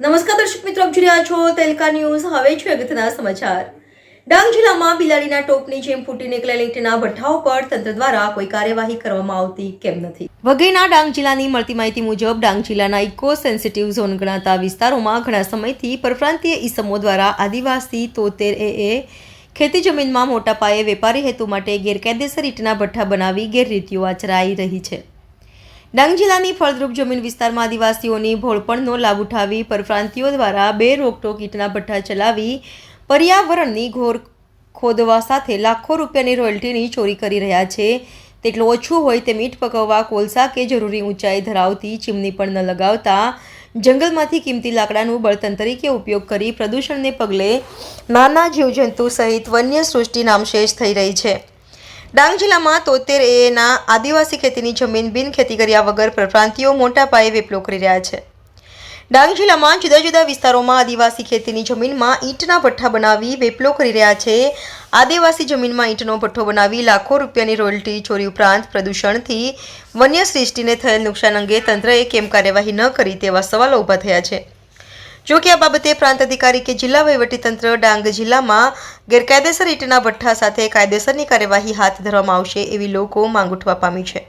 આપ જોઈ રહ્યા છો તેલકા ન્યૂઝ. હવે છે અગત્યના સમાચાર. ડાંગ જિલ્લામાં બિલાડીના ટોપની જેમ ફૂટી નીકળેલ ઈંટના ભઠ્ઠાઓ પર તંત્ર દ્વારા કોઈ કાર્યવાહી કરવામાં આવતી કેમ નથી? વગેરેના ડાંગ જિલ્લાની મળતી માહિતી મુજબ ડાંગ જિલ્લાના ઇકો સેન્સિટિવ ઝોન ગણાતા વિસ્તારોમાં ઘણા સમયથી પરપ્રાંતીય ઈસમો દ્વારા આદિવાસી તોતેર એ ખેતી જમીનમાં મોટા પાયે વેપારી હેતુ માટે ગેરકાયદેસર ઈંટના ભઠ્ઠા બનાવી ગેરરીતિઓ આચરાઈ રહી છે. ડાંગ જિલ્લાની ફળદ્રુપ જમીન વિસ્તારમાં આદિવાસીઓની ભોળપણનો લાભ ઉઠાવી પરપ્રાંતિઓ દ્વારા બે રોકટોક ઈંટના ભઠ્ઠા ચલાવી પર્યાવરણની ઘોર ખોદવા સાથે લાખો રૂપિયાની રોયલ્ટીની ચોરી કરી રહ્યા છે. તેટલું ઓછું હોય તેમ ઈંટ પકવવા કોલસા કે જરૂરી ઊંચાઈ ધરાવતી ચીમની પણ ન લગાવતા જંગલમાંથી કિંમતી લાકડાનું બળતણ તરીકે ઉપયોગ કરી પ્રદૂષણને પગલે નાના જીવજંતુ સહિત વન્ય સૃષ્ટિ નામશેષ થઈ રહી છે. ડાંગ જિલ્લામાં તોતેર એના આદિવાસી ખેતીની જમીન બિનખેતી કર્યા વગર પરપ્રાંતિયો મોટા પાયે વેપલો કરી રહ્યા છે. ડાંગ જિલ્લામાં જુદા જુદા વિસ્તારોમાં આદિવાસી ખેતીની જમીનમાં ઈંટના ભઠ્ઠા બનાવી વેપલો કરી રહ્યા છે. આદિવાસી જમીનમાં ઈંટનો ભઠ્ઠો બનાવી લાખો રૂપિયાની રોયલ્ટી ચોરી ઉપરાંત પ્રદૂષણથી વન્ય સૃષ્ટિને થયેલ નુકસાન અંગે તંત્રએ કેમ કાર્યવાહી ન કરી તેવા સવાલો ઊભા થયા છે. જો કે આ બાબતે પ્રાંત અધિકારી કે જિલ્લા વહીવટીતંત્ર ડાંગ જિલ્લામાં ગેરકાયદેસર ઈંટના ભઠ્ઠા સાથે કાયદેસરની કાર્યવાહી હાથ ધરવામાં આવશે એવી લોકો માંગ ઉઠવા પામી છે.